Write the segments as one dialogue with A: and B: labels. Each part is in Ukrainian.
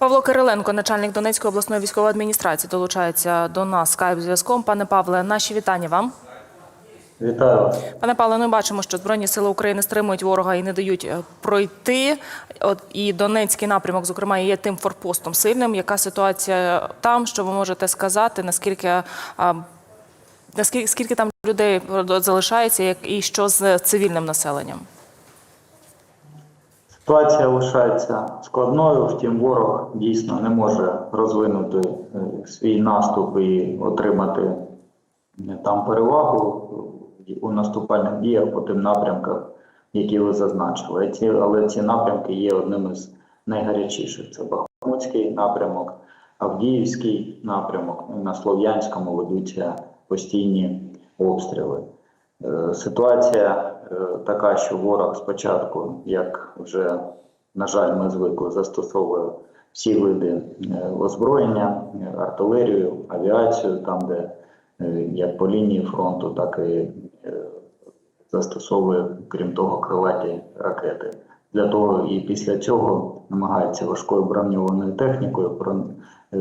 A: Павло Кириленко, начальник Донецької обласної військової адміністрації, долучається до нас скайп зв'язком. Пане Павле, наші вітання вам.
B: Вітаю.
A: Пане Павле, ми бачимо, що Збройні сили України стримують ворога і не дають е, пройти. От і Донецький напрямок, зокрема, є тим форпостом сильним. Яка ситуація там? Що ви можете сказати? Наскільки а, наскільки скільки там людей залишається, як і що з цивільним населенням?
B: Ситуація лишається складною, втім, ворог дійсно не може розвинути е, свій наступ і отримати е, там перевагу у наступальних діях по тим напрямках, які ви зазначили. Але ці напрямки є одним із найгарячіших. Це Бахмутський напрямок, Авдіївський напрямок. На Слов'янському ведуться постійні обстріли. Е, Ситуація така, що ворог спочатку, як вже, на жаль, ми звикли, застосовує всі види е, озброєння, е, артилерію, авіацію, там, де е, як по лінії фронту, так і е, застосовує, крім того, крилаті ракети. Для того і після цього намагається важкою броньованою технікою е,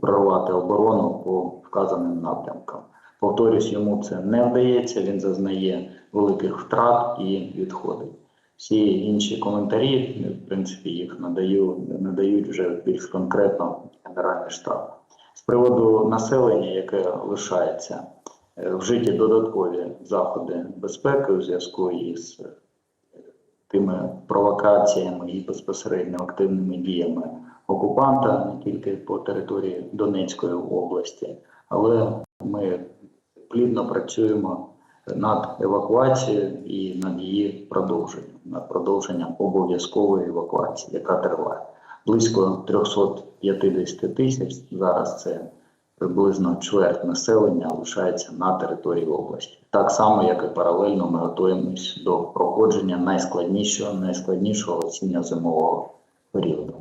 B: прорвати оборону по вказаним напрямкам. Повторюсь, йому це не вдається, він зазнає великих втрат і відходить. Всі інші коментарі, в принципі, їх надаю, надають вже більш конкретно Генеральний штаб. З приводу населення, яке лишається, е, вжиті додаткові заходи безпеки у зв'язку із е, тими провокаціями і безпосередньо активними діями окупанта не тільки по території Донецької області, але ми плідно працюємо над евакуацією і над її продовженням, над продовженням обов'язкової евакуації, яка триває. Близько 350 тисяч зараз це приблизно чверть населення лишається на території області. Так само, як і паралельно ми готуємось до проходження найскладнішого, найскладнішого осінньо-зимового періоду.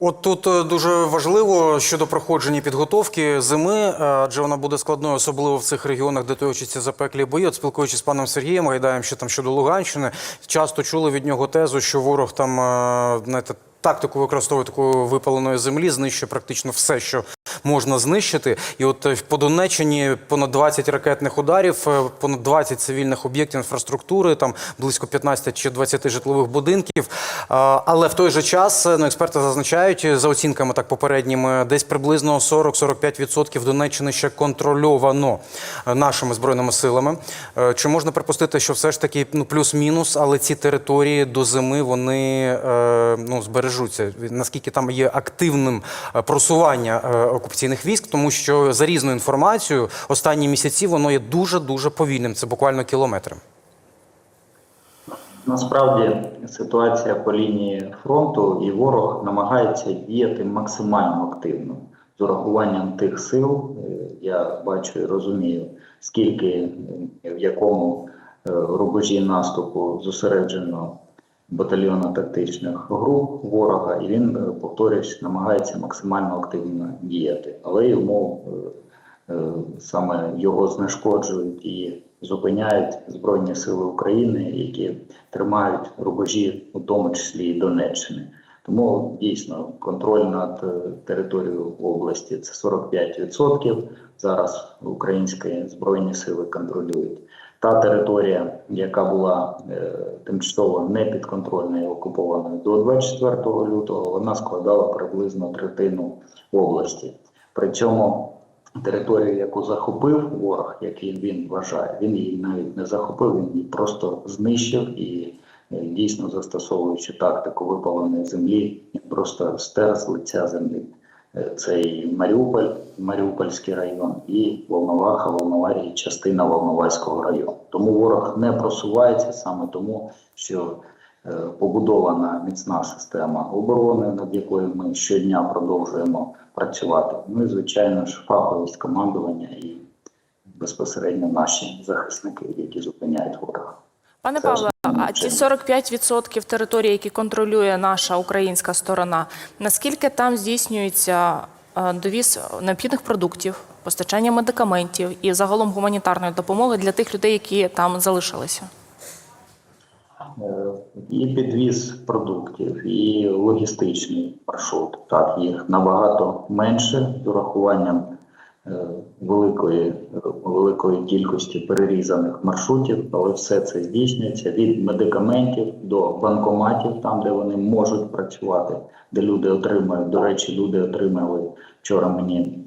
C: От тут е, дуже важливо щодо проходження підготовки зими, е, адже вона буде складною, особливо в цих регіонах, де точаться запеклі бої. От спілкуючись з паном Сергієм Гайдаєм, що там щодо Луганщини, часто чули від нього тезу, що ворог там е, знаєте, тактику використовує такої випаленої землі, знищує практично все, що можна знищити. І от е, по Донеччині понад 20 ракетних ударів, е, понад 20 цивільних об'єктів інфраструктури, там близько 15 чи 20 житлових будинків. Але в той же час е, ну, експерти зазначають за оцінками так попередніми, десь приблизно 40-45% Донеччини ще контрольовано нашими збройними силами. Е, Чи можна припустити, що все ж таки ну плюс-мінус, але ці території до зими вони е, ну збережуться? Наскільки там є активним е, просування окупаційних військ, тому що за різною інформацією останні місяці воно є дуже дуже повільним. Це буквально кілометри.
B: Насправді ситуація по лінії фронту і ворог намагається діяти максимально активно з урахуванням тих сил. Е, Я бачу і розумію, скільки е, в якому е, рубежі наступу зосереджено батальйонно-тактичних груп ворога, і він, повторюсь, намагається максимально активно діяти. Але йому саме його знешкоджують і зупиняють Збройні Сили України, які тримають рубежі, у тому числі і Донеччини. Тому дійсно контроль над е, територією області це 45%. Зараз українські збройні сили контролюють. Та територія, яка була е, тимчасово непідконтрольною окупованою до 24 лютого, вона складала приблизно третину області. Причому територію, яку захопив ворог, який він вважає, він її навіть не захопив, він її просто знищив і дійсно застосовуючи тактику випаленої землі, просто стер з лиця землі. Е, Це і Маріуполь, Маріупольський район, і Волноваха, Волноварія, частина Волноваського району. Тому ворог не просувається саме тому, що е, побудована міцна система оборони, над якою ми щодня продовжуємо працювати. Ну і звичайно ж фаховість командування і безпосередньо наші захисники, які зупиняють ворога.
A: Пане
B: основним
A: а ці 45% території, які контролює наша українська сторона, наскільки там здійснюється е, довіз необхідних продуктів, постачання медикаментів і загалом гуманітарної допомоги для тих людей, які там залишилися?
B: е, і підвіз продуктів, і логістичний маршрут. Так, їх набагато менше з урахуванням е, великої, великої кількості перерізаних маршрутів, але все це здійснюється від медикаментів до банкоматів, там де вони можуть працювати, де люди отримають. До речі, люди отримали вчора мені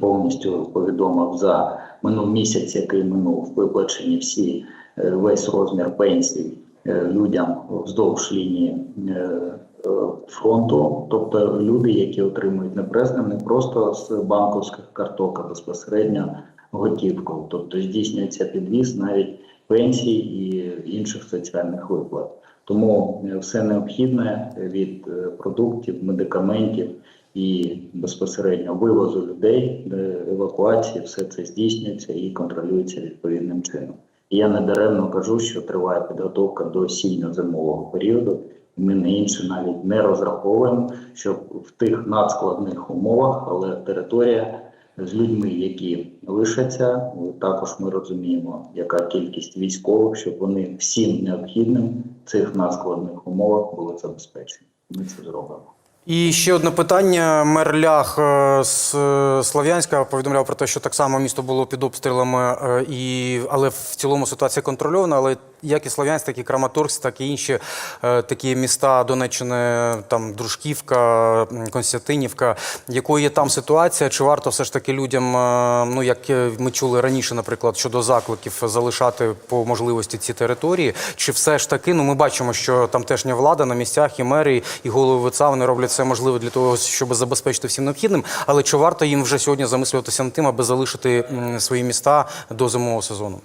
B: повністю повідомив за минув місяць, який минув, виплачені всі е, весь розмір пенсій е, людям вздовж лінії е, е, фронту, тобто люди, які отримують не прес- не просто з банковських карток, а безпосередньо готівкою. Тобто здійснюється підвіз навіть пенсій і інших соціальних виплат. Тому е, все необхідне від е, продуктів, медикаментів і безпосередньо вивозу людей, евакуації, все це здійснюється і контролюється відповідним чином. Я не даремно кажу, що триває підготовка до осінньо-зимового періоду. Ми на інше навіть не розраховуємо, щоб в тих надскладних умовах, але територія з людьми, які лишаться, також ми розуміємо, яка кількість військових, щоб вони всім необхідним в цих надскладних умовах були забезпечені. Ми це зробимо.
C: І ще одне питання. Мер Лях е, з е, Слов'янська повідомляв про те, що так само місто було під обстрілами, е, і, але в цілому ситуація контрольована. Але як і Слов'янськ, так і Краматорськ, так і інші е, такі міста Донеччини, там Дружківка, Константинівка. Якою є там ситуація? Чи варто все ж таки людям, е, ну як е, ми чули раніше, наприклад, щодо закликів залишати по можливості ці території? Чи все ж таки, ну ми бачимо, що тамтешня влада на місцях і мери, і голови ВЦА вони роблять все можливе для того, щоб забезпечити всім необхідним. Але чи варто їм вже сьогодні замислюватися над тим, аби залишити свої міста до зимового сезону?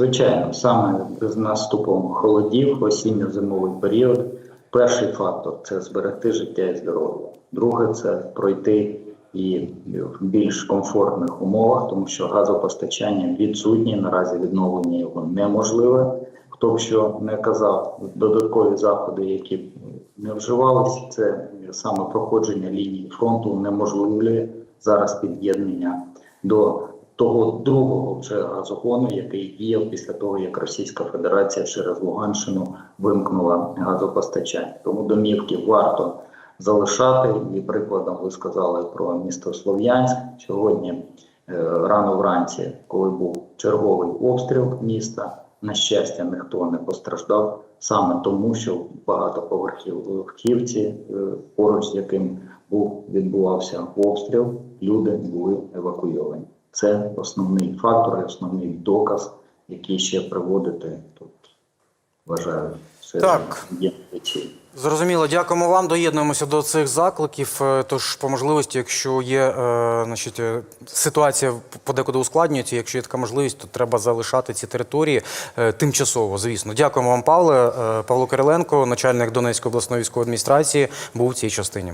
B: Звичайно, саме з наступом холодів, осінньо-зимовий період. Перший фактор це зберегти життя і здоров'я. Друге це пройти і в більш комфортних умовах, тому що газопостачання відсутнє, наразі відновлення його неможливе. Хто б що не казав, додаткові заходи, які не вживалися, це саме проходження лінії фронту неможливе зараз під'єднання до того другого вже газогону, який діяв після того, як Російська Федерація через Луганщину вимкнула газопостачання. Тому домівки варто залишати. І прикладом ви сказали про місто Слов'янськ. Сьогодні е, рано вранці, коли був черговий обстріл міста, на щастя, ніхто не постраждав саме тому, що багатоповерхівці, е, поруч з яким був відбувався обстріл, люди були евакуйовані. Це основний фактор основний доказ, який ще приводити тут. Вважаю, це
C: Так.
B: є доцільно.
C: Зрозуміло, дякуємо вам. Доєднуємося до цих закликів. Е, Тож, по можливості, якщо є е, значить, е, ситуація подекуди ускладнюється, якщо є така можливість, то треба залишати ці території е, тимчасово. Звісно, дякуємо вам, Павле. Е, Павло Кириленко, начальник Донецької обласної військової адміністрації, був в цій частині.